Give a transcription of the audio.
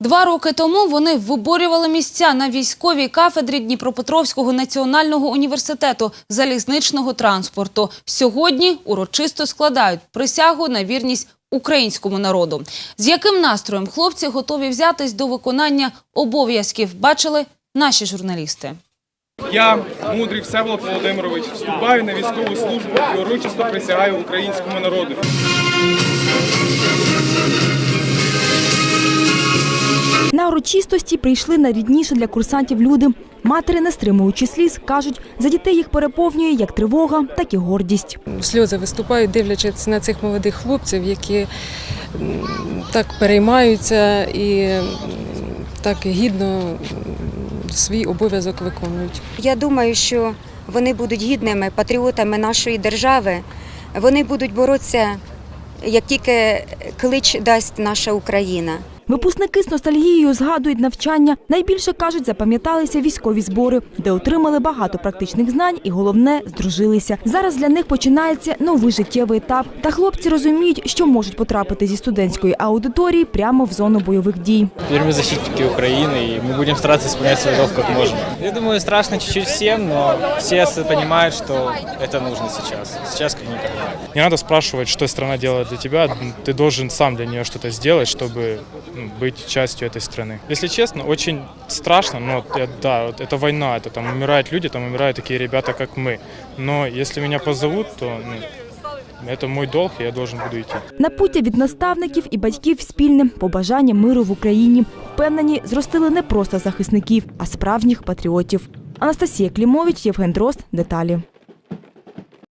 Два роки тому вони виборювали місця на військовій кафедрі Дніпропетровського національного університету залізничного транспорту. Сьогодні урочисто складають присягу на вірність українському народу. З яким настроєм хлопці готові взятись до виконання обов'язків, бачили наші журналісти. Я, мудрий Всеволод Володимирович, вступаю на військову службу і урочисто присягаю українському народу. На урочистості прийшли найрідніше для курсантів люди. Матері, не стримуючи сліз, кажуть, за дітей їх переповнює як тривога, так і гордість. сльози виступають, дивлячись на цих молодих хлопців, які так переймаються і так гідно свій обов'язок виконують. Я думаю, що вони будуть гідними патріотами нашої держави. Вони будуть боротися, як тільки клич дасть наша Україна. Випускники з ностальгією згадують навчання. Найбільше кажуть, запам'яталися військові збори, де отримали багато практичних знань і головне здружилися. Зараз для них починається новий життєвий етап. Та хлопці розуміють, що можуть потрапити зі студентської аудиторії прямо в зону бойових дій. Теперь мы защитники Украины, и мы будем стараться исполнять свой долг как можем. Я думаю, страшно чуть-чуть всем, но все понимают, что это нужно сейчас. Сейчас как никогда. Не надо спрашивать, что страна делает для тебя. Ты должен сам для нее что-то сделать, чтобы ну, быть частью этой страны. Если честно, очень страшно, но э, да, вот это война, это там умирают люди, там умирают такие ребята, как мы. Но если меня позовут, то ну, это мой долг, и я должен буду идти. Напуття від наставників і батьків спільне побажання миру в Україні. Впевнені, зростили не просто захисників, а справжніх патріотів. Анастасія Клімович, Євген Дрозд. Деталі.